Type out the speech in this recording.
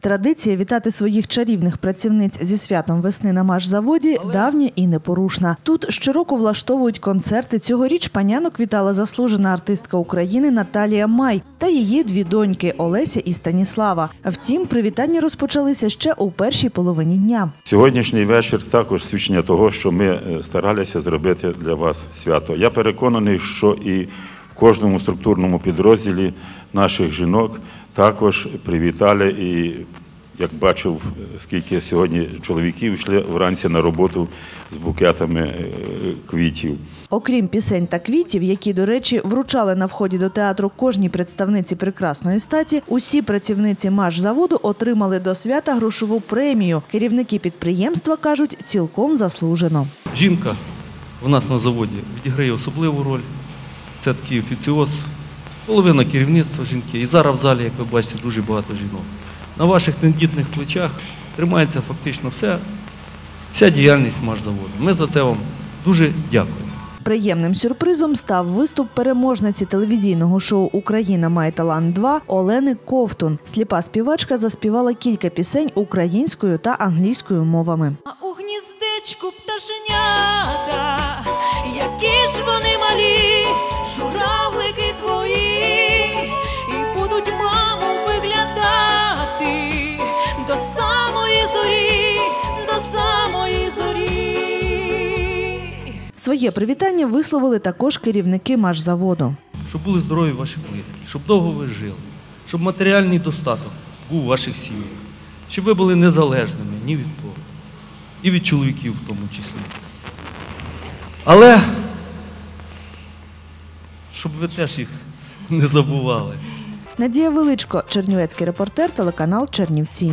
Традиція вітати своїх чарівних працівниць зі святом весни на машзаводі давня і непорушна. Тут щороку влаштовують концерти. Цьогоріч панянок вітала заслужена артистка України Наталія Май та її дві доньки Олеся і Станіслава. Втім, привітання розпочалися ще у першій половині дня. Сьогоднішній вечір також свідчення того, що ми е, старалися зробити для вас свято. Я переконаний, що і в кожному структурному підрозділі наших жінок також привітали і. Як бачив, скільки сьогодні чоловіків йшли вранці на роботу з букетами е, квітів. Окрім пісень та квітів, які, до речі, вручали на вході до театру кожній представниці прекрасної статі, усі працівниці машзаводу отримали до свята грошову премію. Керівники підприємства кажуть, цілком заслужено. Жінка в нас на заводі відіграє особливу роль. Це такий офіціоз, половина керівництва жінки. І зараз в залі, як ви бачите, дуже багато жінок. На ваших тендітних плечах тримається фактично вся, вся діяльність машзаводу. Ми за це вам дуже дякуємо. Приємним сюрпризом став виступ переможниці телевізійного шоу Україна має талант 2 Олени Ковтун. Сліпа співачка заспівала кілька пісень українською та англійською мовами. А у гніздечку пташенята, які ж вони малі, Своє привітання висловили також керівники машзаводу. Щоб були здорові ваші близькі, щоб довго ви жили, щоб матеріальний достаток був у ваших сім'ях, щоб ви були незалежними ні від кого, і від чоловіків в тому числі. Але щоб ви теж їх не забували. Надія Величко, Чернівецький репортер, телеканал Чернівці.